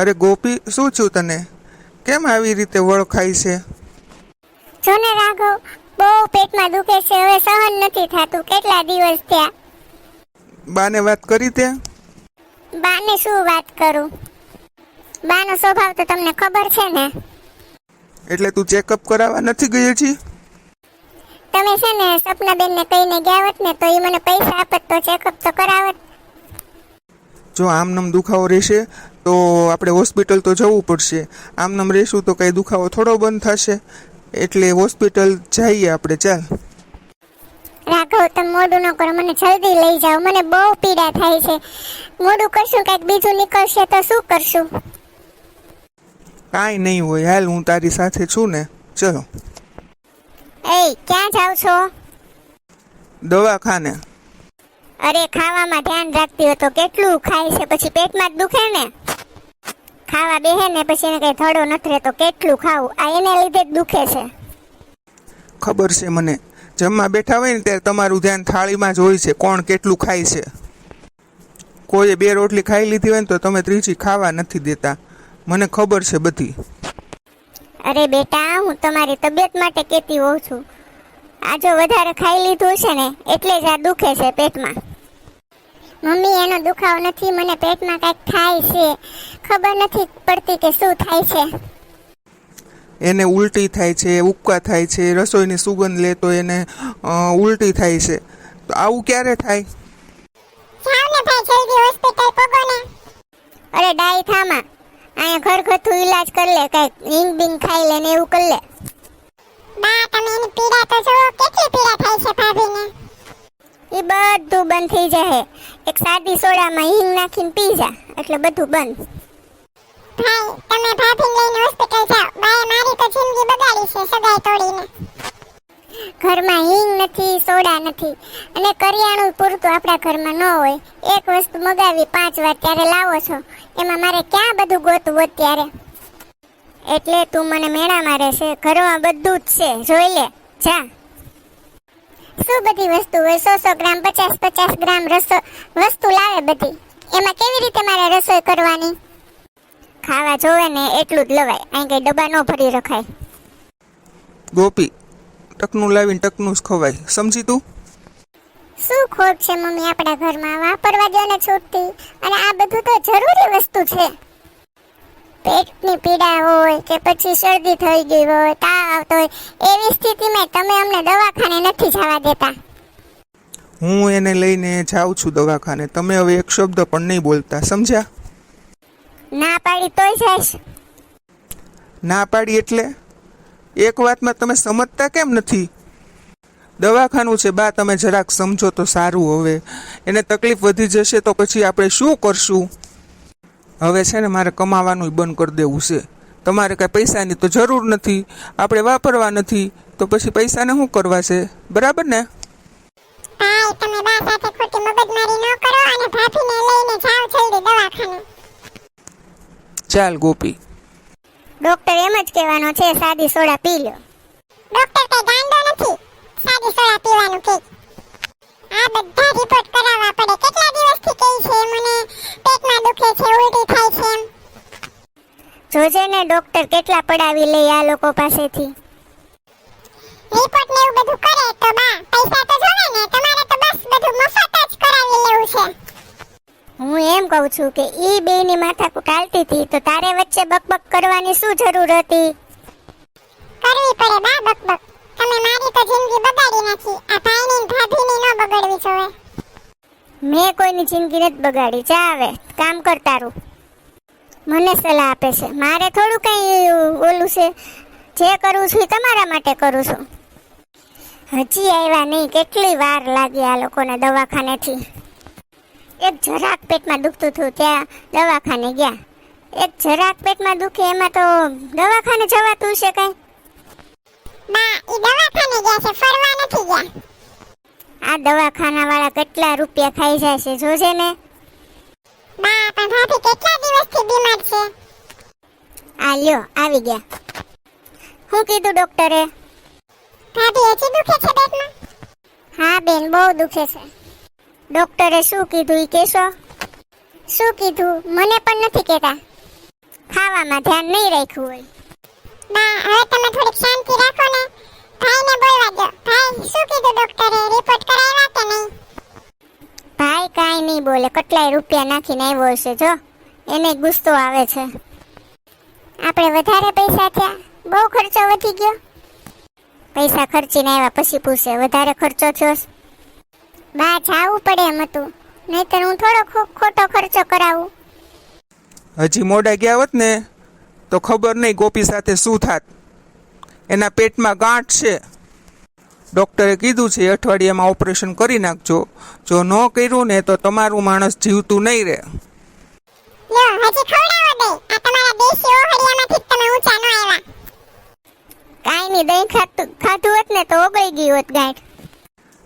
અરે ગોપી શું છું તને? કેમ આવી રીતે વળખાય છે? જો ને રાઘવ બહુ પેટમાં દુખે છે હવે સહન નથી થતું. કેટલા દિવસ થયા? બાને વાત કરી તે? બાને શું વાત કરું? બાનો સ્વભાવ તો તમને ખબર છે ને. એટલે તું ચેકઅપ કરાવવા નથી ગઈ છી તમે છે ને સપના બેન ને કહીને ગયા હોત ને તો એ મને પૈસા આપત તો ચેકઅપ તો કરાવત. જો આમનામ દુખાવો રહેશે તો આપણે હોસ્પિટલ તો જવું પડશે. આમનામ રહેશું તો કંઈ દુખાવો થોડો બંધ થશે. એટલે હોસ્પિટલ જઈએ આપણે ચાલ. રાઘવ તમે મોડું ન કરો મને જલ્દી લઈ જાઓ. મને બહુ પીડા થાય છે. મોડું કરશું કંઈક બીજું નીકળશે તો શું કરશું? કાંઈ નહીં હોય હાલ હું તારી સાથે છું ને. ચલો. એ ક્યાં જાવ છો? દવાખાને. અરે ખાવામાં ધ્યાન રાખતી હોય તો કેટલું ખાય છે? પછી પેટમાં જ દુખે ને? ખાવા બેહે ને પછી એને કઈ થડો નથી રહેતો કેટલું ખાવું? આ એને લીધે જ દુખે છે. ખબર છે મને. જમવા બેઠા હોય ને ત્યારે તમારું ધ્યાન થાળીમાં જ હોય છે કોણ કેટલું ખાય છે. કોઈએ બે રોટલી ખાઈ લીધી હોય ને તો તમે ત્રીજી ખાવા નથી દેતા. મને ખબર છે બધી. અરે બેટા હું તમારી તબિયત માટે કહેતી હોઉં છું. આ જો વધારે ખાઈ લીધું છે ને એટલે જ આ દુખે છે પેટમાં. મમ્મી એનો દુખાવો નથી મને પેટમાં કંઈક થાય છે. ખબર નથી પડતી કે શું થાય છે. એને ઉલટી થાય છે ઉબકા થાય છે રસોઈની સુગંધ લે તો એને ઉલટી થાય છે. તો આવું ક્યારે થાય? અરે ડાઈ થામા. અહીંયા ઘરગથ્થુ ઈલાજ કરી લે કંઈક હિંગ બિંગ ખાઈ લે ને એવું કરી લે. બા તમે એની પીડા તો જો કેટલી પીડા થાય છે ભાભીને. એ બધું બંધ થઈ જાય એક સાદી સોડામાં હિંગ નાખીને પી જા. એટલે બધું બંધ. ભાઈ તમે ભાભી લઈને હોસ્પિટલ જાઓ. બાએ મારી તો જિંદગી બગાડી છે સગાઈ તોડીને. ઘરમાં હિંગ નથી સોડા નથી. અને કરિયાણું પૂરતું આપણા ઘરમાં ન હોય. એક વસ્તુ મગાવી પાંચ વાર ત્યારે લાવો છો. એમાં મારે ક્યાં બધું ગોતવું અત્યારે? એટલે તું મને મેળા મારે છે ઘરમાં બધું જ છે. જોઈ લે. જા. શું બધી વસ્તુ હોય? સો સો ગ્રામ પચાસ પચાસ ગ્રામ રસો વસ્તુ લાવે બધી. એમાં કેવી રીતે મારે રસોઈ કરવાની? ખાવા જોવે ને એટલું જ લવાય. અહીં કઈ ડબ્બા ન ભરી રખાય. ગોપી ટકનું લાવીને ટકનું જ ખવાય. સમજી તું? શું ખોટ છે મમ્મી? આપણા ઘરમાં વાપરવા દો ને છૂટતી અને આ બધું તો જરૂરી વસ્તુ છે. પેટની પીડા હોય કે પછી શરદી થઈ ગઈ હોય તાવ આવતો હોય એવી સ્થિતિમાં તમે અમને દવાખાને નથી જવા દેતા. હું એને લઈને જાઉં છું દવાખાને. તમે હવે એક શબ્દ પણ નહીં બોલતા સમજ્યા? ના પાડી તોય જઈશ. ના પાડી એટલે? એક વાતમાં તમે સમજતા કેમ નથી? દવાખાનું છે બા તમે જરાક સમજો તો સારું હવે. એને તકલીફ વધી જશે તો પછી આપણે શું કરશું? હવે છે ને મારે કમાવાનું બંધ કરી દેવું છે. તમારે કાંઈ પૈસાની તો જરૂર નથી. આપણે વાપરવા નથી. તો પછી પૈસાને શું કરવા છે? બરાબર ને? ભાઈ તમે બા સાથે ખોટી મગજમારી ન કરો અને ભાભીને લઈને જાઓ જલ્દી દવાખાને. ચાલ ગોપી. ડોક્ટર એમ જ કહેવાનો છે સાદી સોડા પી લો. ડોક્ટર કઈ ગાંડો નથી. સાદી સોડા પીવાનું કે આ બધા રિપોર્ટ કરાવવા પડે. કેટલા દિવસથી કહે છે મને? પેટમાં દુખે છે ઉલટી થાય છે એમ. જોજે ને ડોક્ટર કેટલા પડાવી લે આ લોકો પાસેથી. રિપોર્ટ ને એવું બધું કરે તો બા પૈસા તો જોવે ને તમારે તો બસ બધું મફત જ કરાવી લેવું છે. હું એમ કહું છું કે ઈ બેની માથા કાલતી હતી તો તારે વચ્ચે બકબક કરવાની શું જરૂર હતી? કરવી પડે બા બકબક. તમે મારી તો જિંદગી બગાડી નાખી. આ ભાઈની ભાભીની ન બગાડવી જોવે. મેં કોઈની જિંદગી નથી બગાડી. જા આવે કામ કર તારું. મને સલાહ આપે છે. મારે થોડું કઈ ઓલું છે. જે કરું છું એ તમારા માટે કરું છું. હજી આવ્યા નહીં. કેટલી વાર લાગી આ લોકોને દવાખાનેથી. એક જરાક પેટમાં દુખતું હતું ત્યાં દવાખાને ગયા. એક જરાક પેટમાં દુખે એમાં તો દવાખાને જવાતું છે કઈ? બા ઈ દવાખાને ગયા છે ફરવા નથી ગયા. આ દવાખાના વાળા કેટલા રૂપિયા ખાઈ જાય છે જોજે ને. બા પણ ભાભી કેટલા દિવસથી બીમાર છે? આ લ્યો આવી ગયા. શું કીધું ડોક્ટરે? ભાભી હજી દુખે છે પેટમાં? હા બેન બહુ દુખે છે. ડોક્ટરે શું કીધું એ કહેશો? શું કીધું? મને પણ નથી કહેતા. ખાવામાં ધ્યાન નહીં રાખ્યું હોય. બા હવે તમે થોડીક શાંતિ રાખો ને. ભાઈને બોલવા દો ભાઈ શું કીધું ડોક્ટરે રિપોર્ટ કરાવ્યા કે નહીં? ભાઈ કાઈ નહીં બોલે. કેટલાય રૂપિયા નાખીને આવ્યો હશે જો. એને ગુસ્સો આવે છે. આપણે વધારે પૈસા થયા? બહુ ખર્ચો વધી ગયો? પૈસા ખર્ચીને આવ્યા પછી પૂછે વધારે ખર્ચો થયો છે? બા જાવું પડે એમ હતું. નહીતર હું થોડો ખોટો ખર્ચો કરાવું. હજી મોડા ગયા હોત ને તો ખબર નહીં ગોપી સાથે શું થાત. એના પેટમાં ગાંઠ છે. ડૉક્ટરે કીધું છે અઠવાડિયામાં ઓપરેશન કરી નાખજો. જો ન કર્યું ને તો તમારું માણસ જીવતું નહીં રહે. કાઈ નહીં દહીં ખાધું હોત ને તો ઓગળી ગયું હોત ગાંઠ.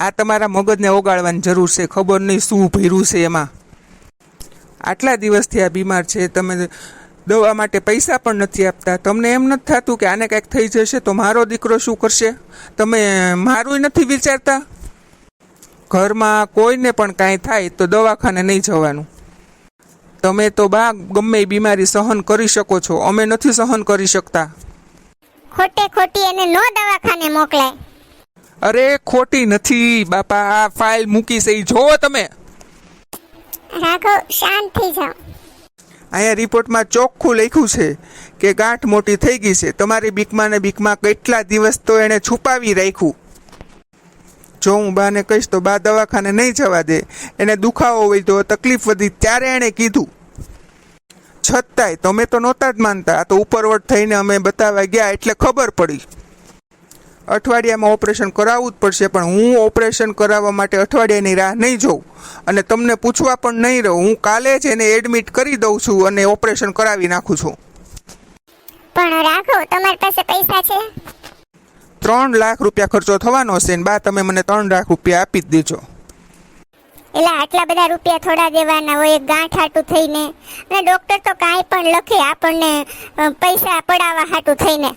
આ તમારા મગજને ઓગાળવાની જરૂર છે. ખબર નહીં શું ભર્યું છે એમાં. આટલા દિવસથી આ બીમાર છે. તમે દવા માટે પૈસા પણ નથી આપતા. તમને એમ નથી થતું કે આને કંઈક થઈ જશે તો મારો દીકરો શું કરશે? તમે મારું નથી વિચારતા? ઘરમાં કોઈને પણ કાંઈ થાય તો દવાખાને નહીં જવાનું. તમે તો બા ગમે બીમારી સહન કરી શકો છો. અમે નથી સહન કરી શકતા. ખોટે ખોટી એને નો દવાખાને મોકલાય. અરે ખોટી નથી બાપા. આ ફાઇલ મૂકી છે જો તમે. રાઘવ શાંત થઈ જાઓ. અહીંયા રિપોર્ટમાં ચોખ્ખું લખ્યું છે કે ગાંઠ મોટી થઈ ગઈ છે. તમારી બીકમાં ને બીકમાં કેટલા દિવસ તો એણે છુપાવી રાખ્યું? જો હું બાને કહીશ તો બા દવાખાને નહીં જવા દે. એને દુખાવો હોય તો તકલીફ વધી ત્યારે એણે કીધું. છતાંય તમે તો નહોતા જ માનતા. આ તો ઉપરવટ થઈને અમે બતાવવા ગયા એટલે ખબર પડી. અઠવાડિયામાં ઓપરેશન કરાવવું જ પડશે પણ હું ઓપરેશન કરાવવા માટે અઠવાડિયાની રાહ નહીં જોઉં. અને તમને પૂછવા પણ નહીં રહું. હું કાલે જ એને એડમિટ કરી દઉં છું અને ઓપરેશન કરાવી નાખું છું. પણ રાખો તમારી પાસે પૈસા છે? ત્રણ લાખ રૂપિયા ખર્ચો થવાનો હશે ને બા તમે મને ત્રણ લાખ રૂપિયા આપી જ દેજો. એટલે આટલા બધા રૂપિયા થોડા દેવાના હોય એક ગાંઠ હાટું થઈને. અને ડોક્ટર તો કાંઈ પણ લખે આપણને પૈસા પડાવવા હાટું થઈને.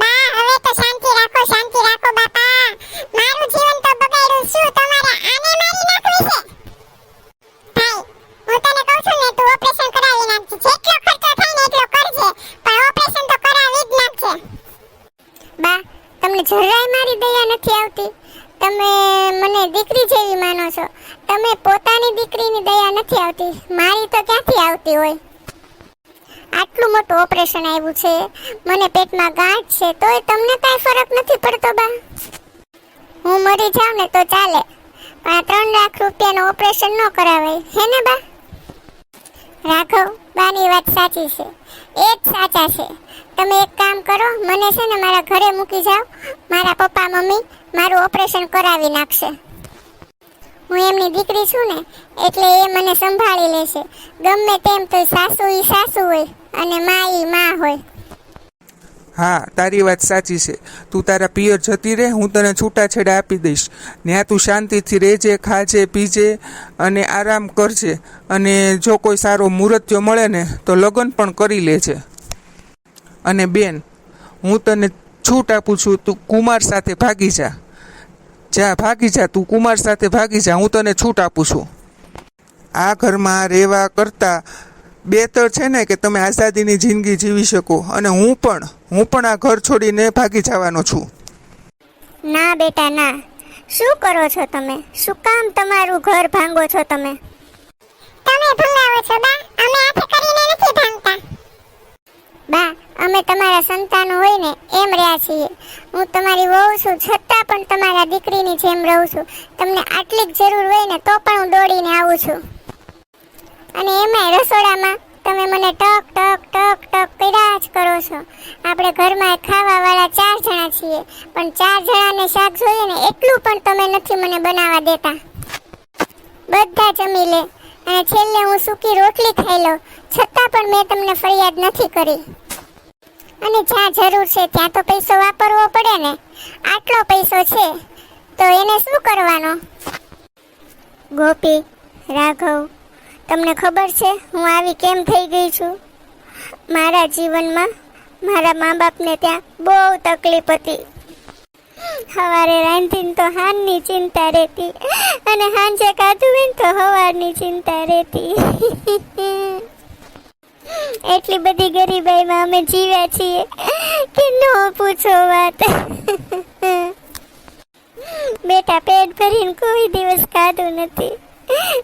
બા, હવે તો શાંતિ રાખો શાંતિ રાખો બાપા. મારું જીવન તો બગાડ્યું. શું તમારે આને મારી હું તને કહું છું ને ઓપરેશન કરાવી નાખજે. જેટલો ખર્ચો થાય ને એટલો કરજે. ઓપરેશન તો કરાવી જ નાખજે. બા, તમને જરાય મારી દયા નથી આવતી. તમે મને દીકરી જેવી માનો છો. તમે પોતાની દીકરીની દયા નથી આવતી. મારી તો ક્યાંથી આવતી હોય? આટલું મોટું ઓપરેશન આવ્યું છે. મને પેટમાં ગાંઠ છે, તોય તમને કાંઈ ફરક નથી પડતો બા. હું મરી જાઉં ને તો ચાલે. પણ આ ત્રણ લાખ રૂપિયાનું ઓપરેશન ન કરાવાય. હે ને બા? રાઘવ, બાની વાત સાચી છે. એ જ સાચા છે. તમે એક કામ કરો, મને છે ને મારા ઘરે મૂકી જાઓ. મારા પપ્પા, મમ્મી મારું ઓપરેશન કરાવી નાખશે. હું એમની દીકરી છું ને, એટલે એ મને સંભાળી લેશે ગમે તેમ તો સાસુ ઈ સાસુ હોય અને મા ઈ મા હોય. હા, તારી વાત સાચી છે. તું તારા પિયર જતી રહે, હું તને છૂટાછેડા આપી દઈશ. ત્યાં તું શાંતિથી રહેજે, ખાજે, પીજે અને આરામ કરજે. અને જો કોઈ સારો મુહૂર્ત્યો મળે ને, તો લગ્ન પણ કરી લેજે. અને બેન, હું તને છૂટ આપું છું, તું કુમાર સાથે ભાગી જા. જા ભાગી જા તું કુમાર સાથે ભાગી જા હું તને છૂટ આપું છું. આ ઘરમાં રહેવા કરતાં બેતર છે ને કે તમે આઝાદીની જિંદગી જીવી શકો અને હું પણ હું પણ આ ઘર છોડીને ભાગી જવાનો છું. ના બેટા ના. શું કરો છો તમે? શું કામ તમારું ઘર ભાંગો છો તમે? તમે ભંગાવો છો બા. અમે આથી કરીને નથી ભાંગતા. બા અમે તમારા સંતાનો હોય ને, એમ રહ્યા છીએ. હું તમારી વહુ છું, છતાં પણ તમારા દીકરીની જેમ રહું છું. તમને આટલી જરૂર હોય ને, તો પણ હું દોડીને આવું છું. અને એમાં રસોડામાં તમે મને ટક ટક ટક ટક પીડા જ કરો છો. આપણે ઘરમાં ખાવાવાળા ચાર જણા છીએ, પણ ચાર જણાને શાક જોઈએ ને, એટલું પણ તમે નથી મને બનાવવા દેતા. બધા જમી લે. અને છેલ્લે હું સૂકી રોટલી ખાઈ લઉં, છતાં પણ મેં તમને ફરિયાદ નથી કરી. અને જ્યાં જરૂર છે ત્યાં તો પૈસો વાપરવો પડે ને. આટલો પૈસો છે, તો એને શું કરવાનો? ગોપી, રાઘવ, તમને ખબર છે હું આવી કેમ થઈ ગઈ છું? મારા જીવનમાં મારા મા બાપને ત્યાં બહુ તકલીફ હતી. સવારે રાંધીને તો હાનની ચિંતા રહેતી અને હાંજે કાઢું તો હવારની ચિંતા રહેતી. એટલી બધી ગરીબાઈમાં અમે જીવ્યા છીએ કે ન પૂછો વાત. બેટા પેટ ભરીને કોઈ દિવસ ખાધું નથી.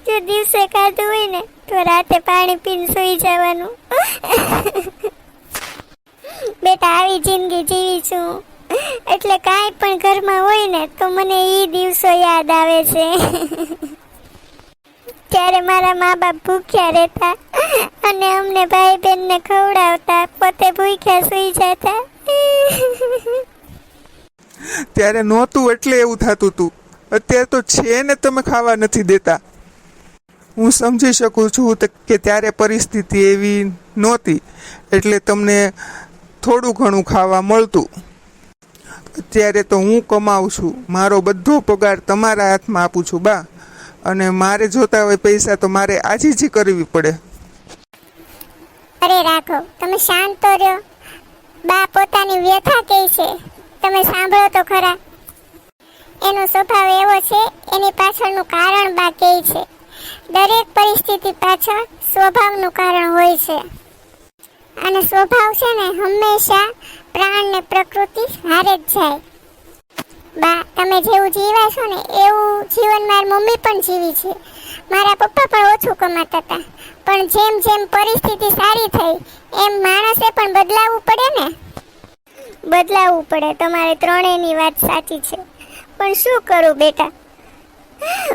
જો દિવસે ખાધું હોય ને, તો રાતે પાણી પીને સૂઈ જવાનું. બેટા આવી જિંદગી જીવી છું. એટલે કાંઈ પણ ઘરમાં હોય ને, તો મને એ દિવસો યાદ આવે છે. ત્યારે મારા મા બાપ ભૂખ્યા રહેતા અને અમને ભાઈ બહેનને ખવડાવતા પોતે ભૂખ્યા સૂઈ જતા. ત્યારે નહોતું એટલે એવું થતું હતું અત્યારે તો છે ને તમે ખાવા નથી દેતા. હું સમજી શકું છું કે ત્યારે પરિસ્થિતિ એવી નહોતી એટલે તમને થોડું ઘણું ખાવા મળતું. અત્યારે તો હું કમાઉં છું. મારો બધો પગાર તમારા હાથમાં આપું છું, બા. અને મારે જોતા હોય પૈસા તો મારે આજીજી કરવી પડે. અરે રાખો તમે શાંત તો બા પોતાની વ્યથા કહે છે. તમે સાંભળો તો ખરા. એનો સ્વભાવ એવો છે, એની પાછળનું કારણ બા કહે છે. દરેક પરિસ્થિતિ પાછળ સ્વભાવનું કારણ હોય છે. અને સ્વભાવ છે ને, હંમેશા પ્રાણ ને પ્રકૃતિ હારે જ જાય. બા તમે જેવું જીવ્યા છો ને એવું જીવન મારી મમ્મી પણ જીવી છે. મારા પપ્પા પણ ઓછું કમાતા હતા. પણ જેમ જેમ પરિસ્થિતિ સારી થઈ, એમ માણસે પણ બદલાવવું પડે ને? બદલાવવું પડે, તમારે ત્રણેયની વાત સાચી છે. પણ શું કરું બેટા?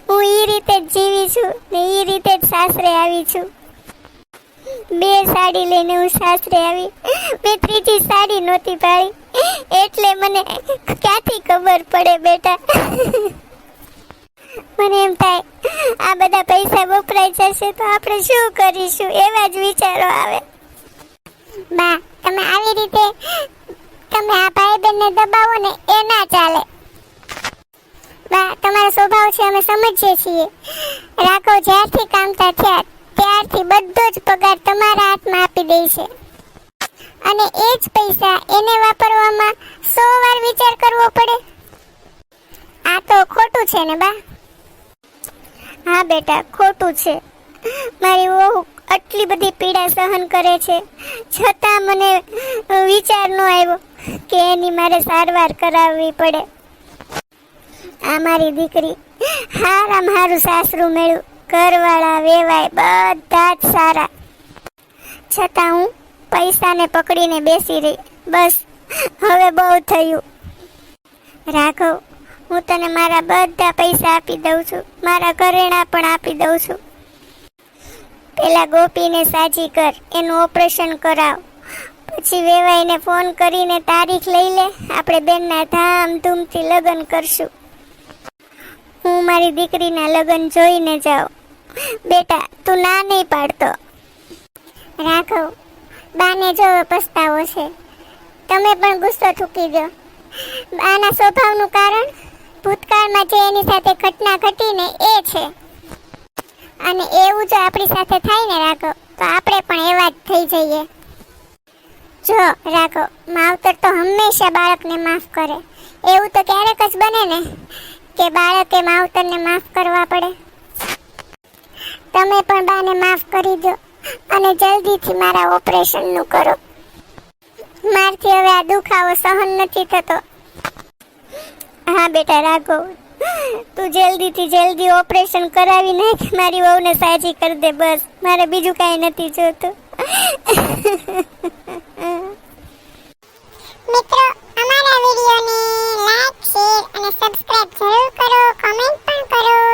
હું એ રીતે જ જીવી છું ને એ રીતે જ સાસરે આવી છું. બે સાડી લઈને હું સાસરે આવી. મેં ત્રીજી સાડી નહોતી પાડી એટલે મને ક્યાંથી ખબર પડે બેટા? મને એમ થાય, આ બધા પૈસા વપરાઈ જશે તો આપણે શું કરીશું? એવા જ વિચારો આવે. બા, તમે આવી રીતે તમે આ ભાઈ બહેનને દબાવો ને એ ના ચાલે. બા, તમારો સ્વભાવ છે, અમે સમજીએ છીએ. રાખો જ્યારથી કામતા થયા ત્યારથી બધો જ પગાર તમારા હાથમાં આપી દે છે. અને એ જ પૈસા એને વાપરવામાં સો વાર વિચાર કરવો પડે. આ તો ખોટું છે ને બા? હા બેટા, ખોટું છે. મારી વહુ આટલી બધી પીડા સહન કરે છે. છતાં મને વિચાર ન આવ્યો કે એની મારે સારવાર કરાવવી પડે. આ મારી દીકરી હારામ હારું સાસરું મેળ્યું. ઘરવાળા વેવાય બધા જ સારા. છતાં હું પૈસાને પકડીને બેસી રહી. બસ, હવે બહુ થયું. રાઘવ, હું તને મારા બધા પૈસા આપી દઉં છું. મારા ઘરેણા પણ આપી દઉં છું. પેલા ગોપીને સાજી કર, એનું ઓપરેશન કરાવ. પછી વેવાઈને ફોન કરીને તારીખ લઈ લે. આપણે બેનના ધામધૂમથી લગ્ન કરશું. હું મારી દીકરીના લગ્ન જોઈને જાઉં. બેટા, તું ના નહીં પાડતો. રાઘવ બાને જો પસ્તાવો છે. તમે પણ ગુસ્સો થૂકી દો બાના સ્વભાવનું કારણ ભૂતકાળમાં જે એની સાથે ઘટના ઘટીને એ છે. અને એવું જો આપણી સાથે થાય ને રાઘવ તો આપણે પણ એવા જ થઈ જઈએ. જો રાઘવ માવતર તો હંમેશા બાળકને માફ કરે. એવું તો ક્યારેક જ બને ને, કે બાળકે માવતરને માફ કરવા પડે. તમે પણ બાને માફ કરી દો અને જલ્દીથી મારા ઓપરેશનનું કરો. મારથી હવે આ દુખાવો સહન નથી થતો. હા બેટા રાખો તું જલ્દીથી જલ્દી ઓપરેશન કરાવી નાખ, મારી વહુને સાજી કરી દે બસ. મારે બીજું કાંઈ નથી જોતું. મિત્રો, અમારા વિડીયોને લાઈક શેર અને સબસ્ક્રાઇબ જરૂર કરો કમેન્ટ પણ કરો.